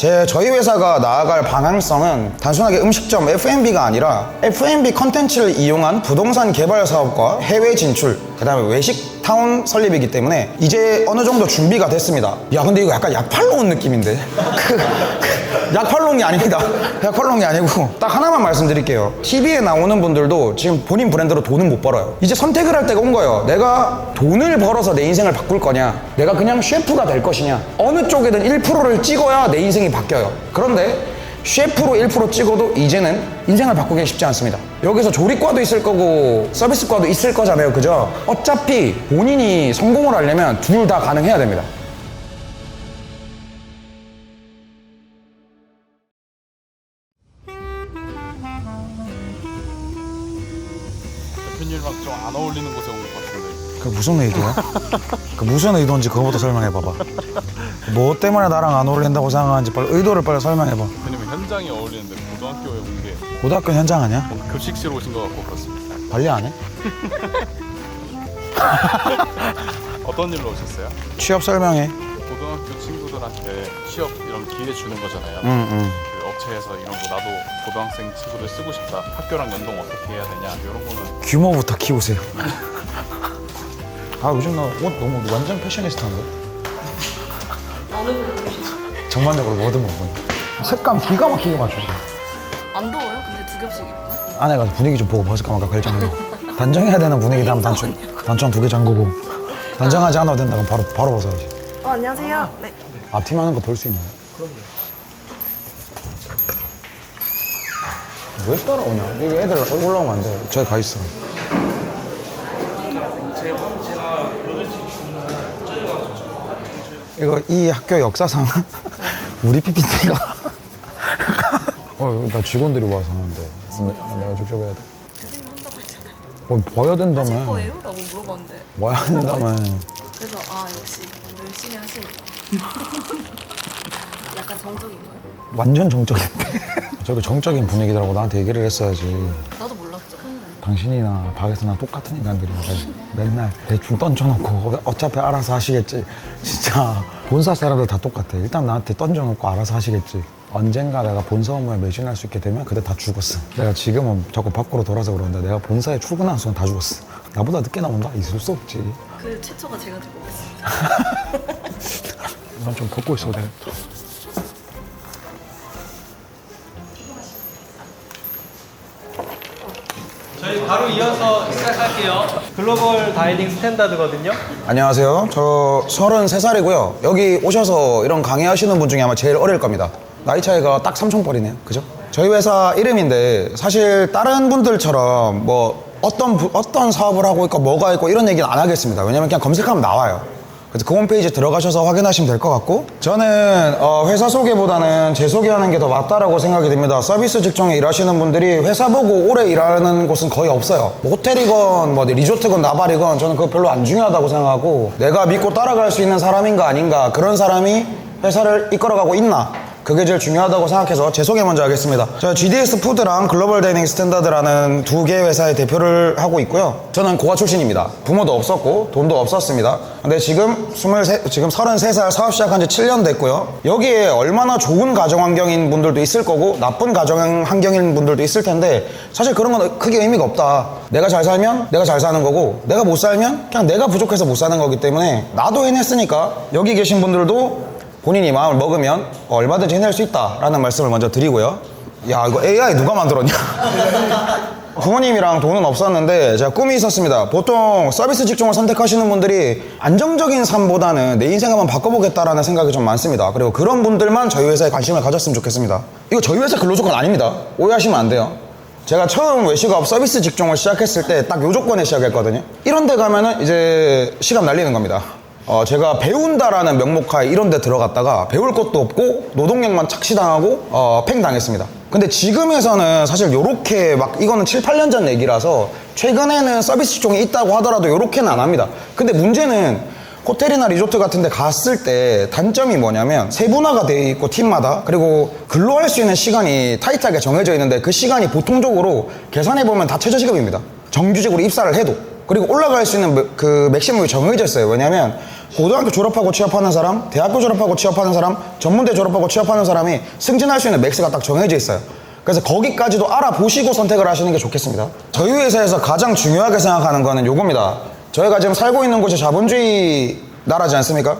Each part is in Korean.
제 저희 회사가 나아갈 방향성은 단순하게 음식점 F&B가 아니라 F&B 컨텐츠를 이용한 부동산 개발 사업과 해외 진출, 그다음에 외식 타운 설립이기 때문에 이제 어느 정도 준비가 됐습니다. 야 근데 이거 약간 느낌인데 그, 그 약팔롱이 아닙니다. 약팔롱이 아니고 딱 하나만 말씀드릴게요. TV에 나오는 분들도 지금 본인 브랜드로 돈은 못 벌어요. 이제 선택을 할 때가 온 거예요. 내가 돈을 벌어서 내 인생을 바꿀 거냐, 내가 그냥 셰프가 될 것이냐. 어느 쪽에든 1%를 찍어야 내 인생이 바뀌어요. 그런데 셰프로 1% 찍어도 이제는 인생을 바꾸기 쉽지 않습니다. 여기서 조리과도 있을 거고 서비스과도 있을 거잖아요. 그죠? 어차피 본인이 성공을 하려면 둘 다 가능해야 됩니다. 대표님이랑 좀안 어울리는 곳에 온 것 같은데 그 무슨 의도야? 그 무슨 의도인지 그거부터 설명해 봐봐. 뭐 때문에 나랑 안 어울린다고 생각하는지 빨리 의도를 빨리 설명해 봐. 대표님은 현장에 어울리는데 고등학교에 온 게 고등학교 현장 아니야? 급식실 오신 것 같고 그렇습니다 관리 안 해? 어떤 일로 오셨어요? 취업 설명해. 고등학교 친구들한테 취업 이런 기회 주는 거잖아요 응, 응. 그 업체에서 이런 거 나도 고등학생 친구들 쓰고 싶다 학교랑 연동 어떻게 해야 되냐 이런 거는 규모부터 키우세요. 아 요즘 나 옷 너무 완전 패셔니스타인데? 어느 부분 보시죠? 전반적으로 모든 부분. 색감 기가 막히게 맞추지. 안 더워요? 근데 두 겹씩 입고 안에 가서 분위기 좀 보고 벗을까 말까 결정해. 단정해야 되는 분위기다 하면 단청, 단청 두개 잠그고. 단정하지 않아도 된다 그럼 바로, 바로 벗어야지. 어 안녕하세요 네 앞팀 하는 거 볼 수 있나요? 그럼요. 왜 따라오냐? 이거 애들 올라오면 안 돼. 저기 가 있어. 이거 이 학교 역사상 우리 PPT가 어, 나 직원들이 와서 하는데 내가 직접 해야 돼. 선생님 한다고 했잖아요 뭐 봐야 된다며. 거예요? 라고 물어봤는데 봐야 된다며. 그래서 아 역시 열심히 하시니까 약간 정적인 거예요? 완전 정적인데. 저기 정적인 분위기더라고 나한테 얘기를 했어야지. 나도 몰랐죠 당신이나 박에서나 똑같은 인간들이야. 맨날 대충 던져놓고 어차피 알아서 하시겠지. 진짜 본사 사람들 다 똑같아. 일단 나한테 던져놓고 알아서 하시겠지. 언젠가 내가 본사 업무에 매진할 수 있게 되면 그때 다 죽었어. 내가 지금은 자꾸 밖으로 돌아서 그러는데 내가 본사에 출근하는 순간 다 죽었어. 나보다 늦게 나온다? 있을 수 없지. 그 최초가 제가 되고 있습니다 이건 좀 벗고 있어도 되 저희 바로 이어서 시작할게요. 글로벌 다이닝 스탠다드거든요. 안녕하세요. 저 33살이고요. 여기 오셔서 이런 강의하시는 분 중에 아마 제일 어릴 겁니다. 나이 차이가 딱 삼촌뻘이네요. 그죠? 저희 회사 이름인데 사실 다른 분들처럼 뭐 어떤 부- 어떤 사업을 하고 있고 뭐가 있고 이런 얘기는 안 하겠습니다. 왜냐면 그냥 검색하면 나와요. 그래서 그 홈페이지 들어가셔서 확인하시면 될 것 같고 저는 어, 회사 소개보다는 제 소개하는 게 더 맞다라고 생각이 듭니다. 서비스 직종에 일하시는 분들이 회사 보고 오래 일하는 곳은 거의 없어요. 뭐 호텔이건 뭐 리조트건 나발이건 저는 그거 별로 안 중요하다고 생각하고 내가 믿고 따라갈 수 있는 사람인가 아닌가 그런 사람이 회사를 이끌어가고 있나 그게 제일 중요하다고 생각해서 제 소개 먼저 하겠습니다. 저 GDS 푸드랑 글로벌 다이닝 스탠다드라는 두 개의 회사의 대표를 하고 있고요. 저는 고아 출신입니다. 부모도 없었고 돈도 없었습니다. 근데 지금 23, 지금 33살 사업 시작한 지 7년 됐고요. 여기에 얼마나 좋은 가정 환경인 분들도 있을 거고 나쁜 가정 환경인 분들도 있을 텐데 사실 그런 건 크게 의미가 없다. 내가 잘 살면 내가 잘 사는 거고 내가 못 살면 그냥 내가 부족해서 못 사는 거기 때문에 나도 해냈으니까 여기 계신 분들도 본인이 마음을 먹으면 얼마든지 해낼 수 있다라는 말씀을 먼저 드리고요. 야, 이거 AI 누가 만들었냐? 부모님이랑 돈은 없었는데 제가 꿈이 있었습니다. 보통 서비스 직종을 선택하시는 분들이 안정적인 삶보다는 내 인생 한번 바꿔보겠다라는 생각이 좀 많습니다. 그리고 그런 분들만 저희 회사에 관심을 가졌으면 좋겠습니다. 이거 저희 회사 근로 조건 아닙니다. 오해하시면 안 돼요. 제가 처음 외식업 서비스 직종을 시작했을 때 딱 요 조건에 시작했거든요. 이런 데 가면은 이제 시간 날리는 겁니다. 어, 제가 배운다라는 명목하에 이런 데 들어갔다가 배울 것도 없고 노동력만 착취당하고 어, 팽 당했습니다. 근데 지금에서는 사실 요렇게 막 이거는 7, 8년 전 얘기라서 최근에는 서비스 직종이 있다고 하더라도 요렇게는 안 합니다. 근데 문제는 호텔이나 리조트 같은 데 갔을 때 단점이 뭐냐면 세분화가 되어 있고 팀마다 그리고 근로할 수 있는 시간이 타이트하게 정해져 있는데 그 시간이 보통적으로 계산해 보면 다 최저시급입니다. 정규직으로 입사를 해도 그리고 올라갈 수 있는 그 맥시멈이 정해져 있어요. 왜냐면 고등학교 졸업하고 취업하는 사람, 대학교 졸업하고 취업하는 사람, 전문대 졸업하고 취업하는 사람이 승진할 수 있는 맥스가 딱 정해져 있어요. 그래서 거기까지도 알아보시고 선택을 하시는 게 좋겠습니다. 저희 회사에서 가장 중요하게 생각하는 거는 요겁니다. 저희가 지금 살고 있는 곳이 자본주의 나라지 않습니까?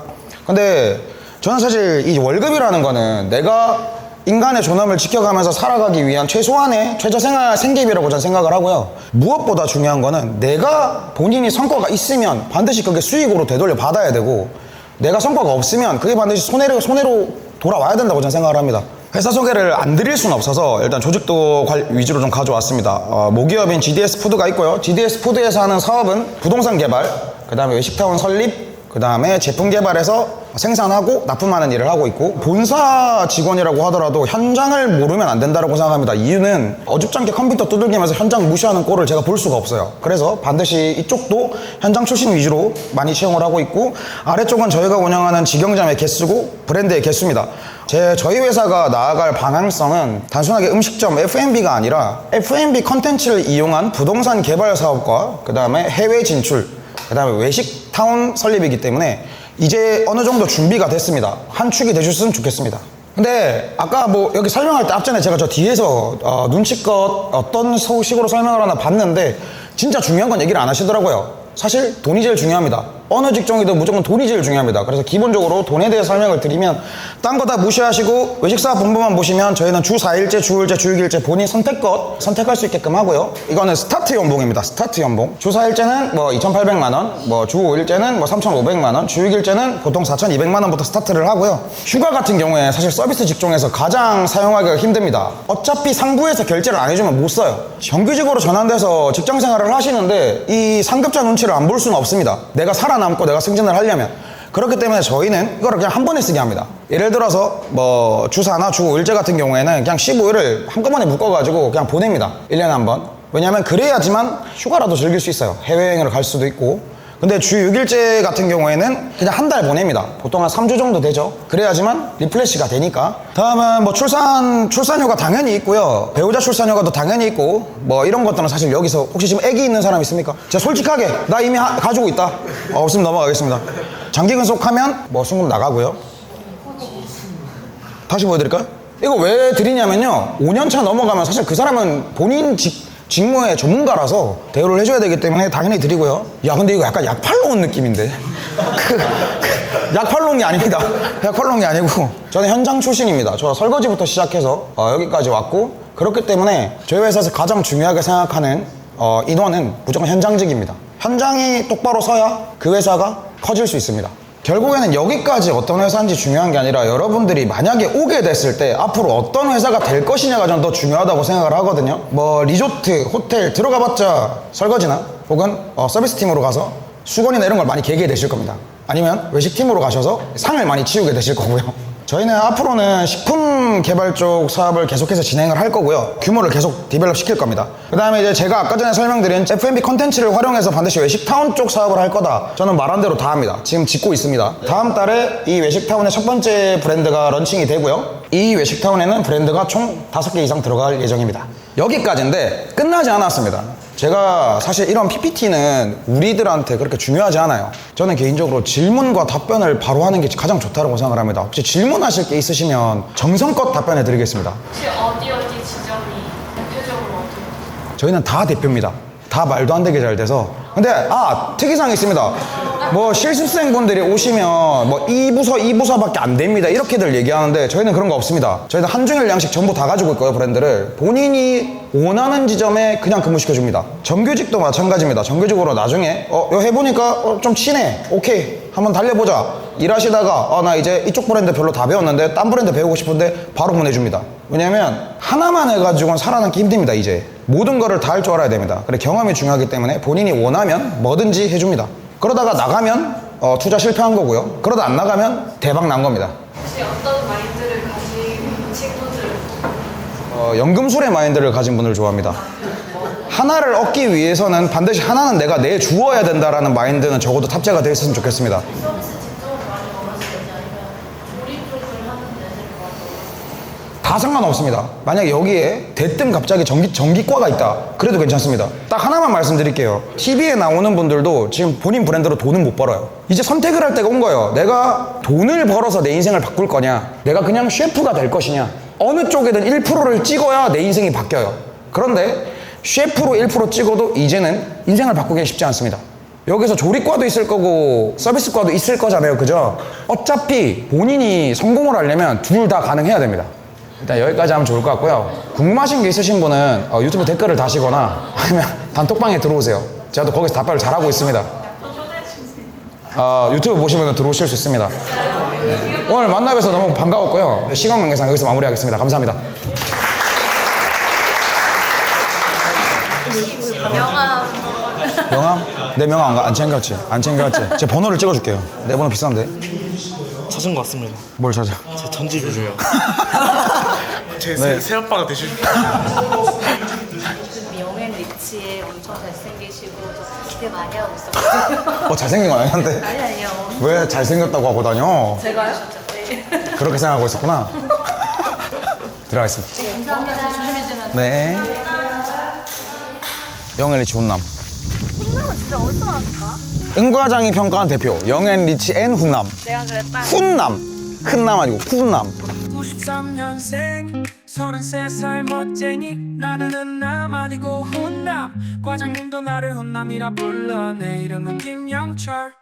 근데 저는 사실 이 월급이라는 거는 내가 인간의 존엄을 지켜가면서 살아가기 위한 최소한의 최저생활 생계비라고 저는 생각을 하고요. 무엇보다 중요한 거는 내가 본인이 성과가 있으면 반드시 그게 수익으로 되돌려 받아야 되고 내가 성과가 없으면 그게 반드시 손해로, 손해로 돌아와야 된다고 저는 생각을 합니다. 회사 소개를 안 드릴 수는 없어서 일단 조직도 관- 위주로 좀 가져왔습니다. 어, 모기업인 GDS 푸드가 있고요. GDS 푸드에서 하는 사업은 부동산 개발, 그 다음에 외식타운 설립, 그 다음에 제품 개발해서 생산하고 납품하는 일을 하고 있고 본사 직원이라고 하더라도 현장을 모르면 안 된다고 생각합니다. 이유는 어줍잖게 컴퓨터 두들기면서 현장 무시하는 꼴을 제가 볼 수가 없어요. 그래서 반드시 이쪽도 현장 출신 위주로 많이 채용을 하고 있고 아래쪽은 저희가 운영하는 직영점의 개수고 브랜드의 개수입니다. 제 저희 회사가 나아갈 방향성은 단순하게 음식점 F&B가 아니라 F&B 컨텐츠를 이용한 부동산 개발 사업과 그 다음에 해외 진출 그 다음에 외식 타운 설립이기 때문에 이제 어느 정도 준비가 됐습니다. 한 축이 되셨으면 좋겠습니다. 근데 아까 뭐 여기 설명할 때 앞전에 제가 저 뒤에서 어, 눈치껏 어떤 소식으로 설명을 하나 봤는데 진짜 중요한 건 얘기를 안 하시더라고요. 사실 돈이 제일 중요합니다. 어느 직종이든 무조건 돈이 제일 중요합니다. 그래서 기본적으로 돈에 대해 설명을 드리면 딴 거 다 무시하시고 외식사 본부만 보시면 저희는 주 4일째, 주 5일째, 주 6일째 본인 선택껏 선택할 수 있게끔 하고요. 이거는 스타트 연봉입니다. 스타트 연봉. 주 4일째는 뭐 2,800만 원, 뭐 주 5일째는 뭐 3,500만 원, 주 6일째는 보통 4,200만 원부터 스타트를 하고요. 휴가 같은 경우에 사실 서비스 직종에서 가장 사용하기가 힘듭니다. 어차피 상부에서 결제를 안 해주면 못 써요. 정규직으로 전환돼서 직장 생활을 하시는데 이 상급자 눈치를 안 볼 수는 없습니다. 내가 살아 남고 내가 승진을 하려면. 그렇기 때문에 저희는 이거를 그냥 한 번에 쓰게 합니다. 예를 들어서 뭐 주사나 주 5일제 같은 경우에는 그냥 15일을 한꺼번에 묶어가지고 그냥 보냅니다. 1년에 한 번. 왜냐하면 그래야지만 휴가라도 즐길 수 있어요. 해외여행을 갈 수도 있고. 근데 주 6일제 같은 경우에는 그냥 한 달 보냅니다. 보통 한 3주 정도 되죠. 그래야지만 리플래시가 되니까. 다음은 뭐 출산, 출산휴가 당연히 있고요. 배우자 출산휴가도 당연히 있고, 뭐 이런 것들은 사실 여기서 혹시 지금 애기 있는 사람 있습니까? 제가 솔직하게, 나 이미 하- 가지고 있다. 어, 없으면 넘어가겠습니다. 장기 근속하면 뭐 순금 나가고요. 다시 보여드릴까요? 이거 왜 드리냐면요. 5년차 넘어가면 사실 그 사람은 본인 직, 직무의 전문가라서 대우를 해줘야 되기 때문에 당연히 드리고요. 야, 근데 이거 약간 약팔로운 느낌인데. 그, 그, 약팔롱이 아닙니다. 약팔롱이 아니고. 저는 현장 출신입니다. 저 설거지부터 시작해서 어, 여기까지 왔고, 그렇기 때문에 저희 회사에서 가장 중요하게 생각하는 어, 인원은 무조건 현장직입니다. 현장이 똑바로 서야 그 회사가 커질 수 있습니다. 결국에는 여기까지 어떤 회사인지 중요한 게 아니라 여러분들이 만약에 오게 됐을 때 앞으로 어떤 회사가 될 것이냐가 좀 더 중요하다고 생각을 하거든요. 뭐 리조트, 호텔 들어가봤자 설거지나 혹은 어, 서비스 팀으로 가서 수건이나 이런 걸 많이 개게 되실 겁니다. 아니면 외식 팀으로 가셔서 상을 많이 치우게 되실 거고요. 저희는 앞으로는 식품 개발 쪽 사업을 계속해서 진행을 할 거고요. 규모를 계속 디벨롭 시킬 겁니다. 그 다음에 이제 제가 아까 전에 설명드린 F&B 컨텐츠를 활용해서 반드시 외식타운 쪽 사업을 할 거다. 저는 말한 대로 다 합니다. 지금 짓고 있습니다. 다음 달에 이 외식타운의 첫 번째 브랜드가 런칭이 되고요. 이 외식타운에는 브랜드가 총 다섯 개 이상 들어갈 예정입니다. 여기까지인데 끝나지 않았습니다. 제가 사실 이런 PPT는 우리들한테 그렇게 중요하지 않아요. 저는 개인적으로 질문과 답변을 바로 하는 게 가장 좋다고 생각을 합니다. 혹시 질문하실 게 있으시면 정성껏 답변해 드리겠습니다. 혹시 어디 어디 지점이 대표적으로 어디? 저희는 다 대표입니다. 다 말도 안 되게 잘 돼서. 근데, 아, 특이사항이 있습니다. 뭐, 실습생분들이 오시면, 뭐, 이 부서, 이 부서밖에 안 됩니다. 이렇게들 얘기하는데, 저희는 그런 거 없습니다. 저희는 한중일 양식 전부 다 가지고 있고요, 브랜드를. 본인이 원하는 지점에 그냥 근무시켜 줍니다. 정규직도 마찬가지입니다. 정규직으로 나중에, 어, 이거 해보니까, 어, 좀 친해. 오케이. 한번 달려보자. 일하시다가, 어, 나 이제 이쪽 브랜드 별로 다 배웠는데, 딴 브랜드 배우고 싶은데, 바로 보내줍니다. 왜냐면, 하나만 해가지고는 살아남기 힘듭니다, 이제. 모든 거를 다 할 줄 알아야 됩니다. 그래 경험이 중요하기 때문에 본인이 원하면 뭐든지 해줍니다. 그러다가 나가면 어, 투자 실패한 거고요. 그러다 안 나가면 대박 난 겁니다. 혹시 어떤 마인드를 가진 친구들? 어, 연금술의 마인드를 가진 분을 좋아합니다. 하나를 얻기 위해서는 반드시 하나는 내가 내 주어야 된다라는 마인드는 적어도 탑재가 되어 있었으면 좋겠습니다. 다 상관없습니다. 만약 여기에 대뜸 갑자기 전기, 전기과가 있다. 그래도 괜찮습니다. 딱 하나만 말씀드릴게요. TV에 나오는 분들도 지금 본인 브랜드로 돈은 못 벌어요. 이제 선택을 할 때가 온 거예요. 내가 돈을 벌어서 내 인생을 바꿀 거냐, 내가 그냥 셰프가 될 것이냐. 어느 쪽에든 1%를 찍어야 내 인생이 바뀌어요. 그런데 셰프로 1% 찍어도 이제는 인생을 바꾸기 쉽지 않습니다. 여기서 조리과도 있을 거고 서비스과도 있을 거잖아요. 그죠? 어차피 본인이 성공을 하려면 둘 다 가능해야 됩니다. 일단 여기까지 하면 좋을 것 같고요. 궁금하신 게 있으신 분은 어, 유튜브 댓글을 다시거나 아니면 단톡방에 들어오세요. 제가 또 거기서 답변을 잘하고 있습니다. 어, 유튜브 보시면 들어오실 수 있습니다. 네. 오늘 만나뵈서 너무 반가웠고요. 시간 관계상 여기서 마무리하겠습니다. 감사합니다. 명함 명함? 내 명함 안, 가- 안 챙겼지? 안 챙겼지? 제 번호를 찍어줄게요. 내 번호 비싼데? 찾은 것 같습니다. 뭘 찾아? 제 전집이세 요. 제 네. 새, 아빠가 되실 영앤 리치에 엄청 잘생기시고 저 기대 많이 하고 있었거든요 어, 잘생긴 거 아니는데? 아니 아니요 왜 잘생겼다고 하고 다녀? 제가요? 네 그렇게 생각하고 있었구나. 들어가겠습니다. 감사합니다 조심히 지나 네. 영앤 리치 훈남. 콩나물 진짜 어디서 나왔을까? 은과장이 평가한 대표 영앤 리치 앤 훈남. 내가 그랬다 훈남. 큰남 아니고 훈남. 93년생 33살 멋쟁이 나는 훈남 아니고 훈남. 과장님도 나를 훈남이라 불러. 내 이름은 김영철